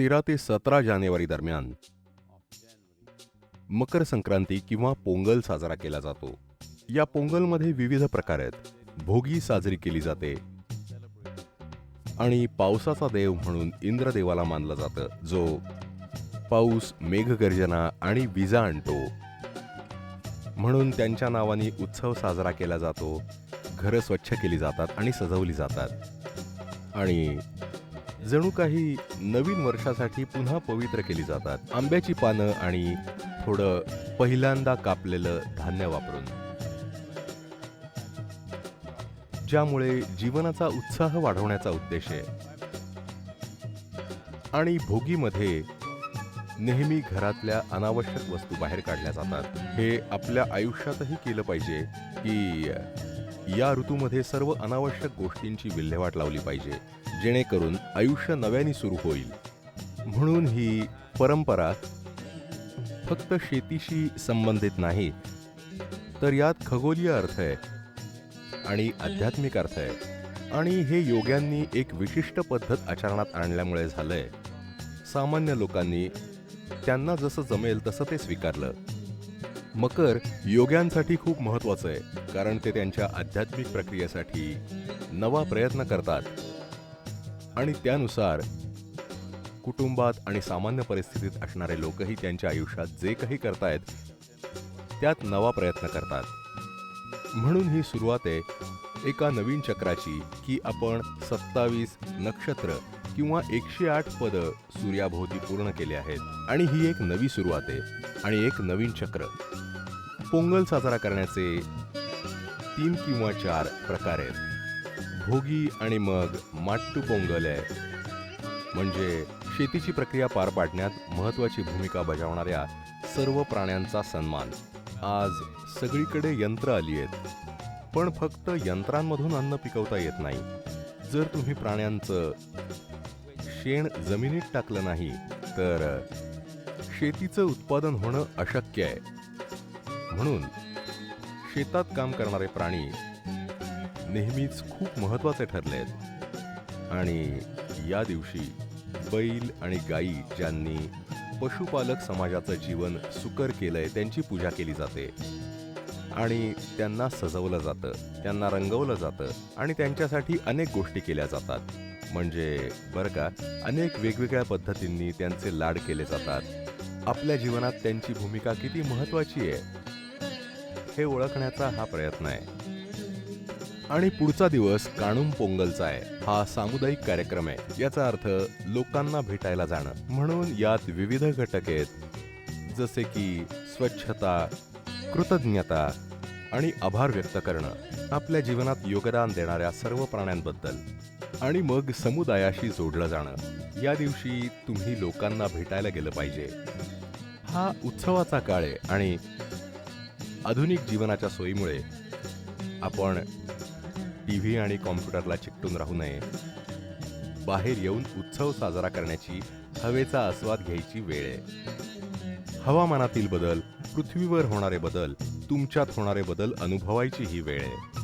तेरा ते सतरा जानेवारी दरम्यान मकर संक्रांती किंवा पोंगल साजरा केला जातो. या पोंगलमध्ये विविध प्रकार आहेत. भोगी साजरी केली जाते. आणि पावसाचा देव म्हणून इंद्रदेवाला मानलं जातं. जो पाऊस मेघगर्जना आणि विजा आणतो. म्हणून त्यांच्या नावाने उत्सव साजरा केला जातो. घरं स्वच्छ केली जातात आणि सजवली जातात. आणि जणू काही नवीन वर्षासाठी पुन्हा पवित्र केली जातात. आंब्याची पानं आणि थोडं पहिल्यांदा कापलेलं धान्य वापरून. ज्यामुळे जीवनाचा उत्साह वाढवण्याचा उद्देश आहे. आणि भोगीमध्ये नेहमी घरातल्या अनावश्यक वस्तू बाहेर काढल्या जातात. हे आपल्या आयुष्यातही केलं पाहिजे की या ऋतूमध्ये सर्व अनावश्यक गोष्टींची विल्हेवाट लावली पाहिजे जेणेकरून आयुष्य नव्याने सुरू होईल. म्हणून ही परंपरा फक्त शेतीशी संबंधित नाही तर यात खगोलीय अर्थ आहे आणि आध्यात्मिक अर्थ आहे. आणि हे योग्यांनी एक विशिष्ट पद्धत आचरणात आणल्यामुळे झालंय. सामान्य लोकांनी त्यांना जसं जमेल तसं ते स्वीकारलं. मकर योग्यांसाठी खूप महत्वाचं आहे कारण ते त्यांच्या आध्यात्मिक प्रक्रियेसाठी नवा प्रयत्न करतात. आणि त्यानुसार कुटुंबात आणि सामान्य परिस्थितीत असणारे लोकही त्यांच्या आयुष्यात जे काही करतायत त्यात नवा प्रयत्न करतात. म्हणून ही सुरुवात आहे एका नवीन चक्राची की आपण सत्तावीस नक्षत्र किंवा एकशे आठ पदं सूर्याभोवती पूर्ण केले आहेत. आणि ही एक नवी सुरुवात आहे. आणि एक नवीन चक्र. पोंगल साजरा करण्याचे तीन किंवा चार प्रकार. आहेत भोगी आणि मग माट्टू पोंगल आहे. म्हणजे शेतीची प्रक्रिया पार पाडण्यात महत्वाची भूमिका बजावणाऱ्या सर्व प्राण्यांचा सन्मान. आज सगळीकडे यंत्र आली आहेत. पण फक्त यंत्रांमधून अन्न पिकवता येत नाही. जर तुम्ही प्राण्यांचं शेण जमिनीत टाकलं नाही तर शेतीचं उत्पादन होणं अशक्य आहे. म्हणून शेतात काम करणारे प्राणी नेहमीच खूप महत्त्वाचे ठरले आहेत आणि या दिवशी बैल आणि गाई ज्यांनी पशुपालक समाजाचं जीवन सुकर केलंय त्यांची पूजा केली जाते. आणि त्यांना सजवलं जातं त्यांना रंगवलं जातं आणि त्यांच्यासाठी अनेक गोष्टी केल्या जातात. म्हणजे बरं का अनेक वेगवेगळ्या पद्धतींनी त्यांचे लाड केले जातात. आपल्या जीवनात त्यांची भूमिका किती महत्वाची आहे हे ओळखण्याचा हा प्रयत्न आहे. आणि पुढचा दिवस काणूम पोंगलचा आहे. हा सामुदायिक कार्यक्रम आहे याचा अर्थ लोकांना भेटायला जाणं. म्हणून यात विविध घटक आहेत जसे की स्वच्छता कृतज्ञता आणि आभार व्यक्त करणं. आपल्या जीवनात योगदान देणाऱ्या सर्व प्राण्यांबद्दल. आणि मग समुदायाशी जोडलं जाणं. या दिवशी तुम्ही लोकांना भेटायला गेलं पाहिजे. हा उत्सवाचा काळ आहे आणि आधुनिक जीवनाच्या सोयीमुळे आपण टी व्ही आणि कॉम्प्युटरला चिकटून राहू नये. बाहेर येऊन उत्सव साजरा करण्याची हवेचा आस्वाद घ्यायची वेळ आहे. हवामानातील बदल पृथ्वीवर होणारे बदल तुमच्यात होणारे बदल अनुभवायची ही वेळ आहे.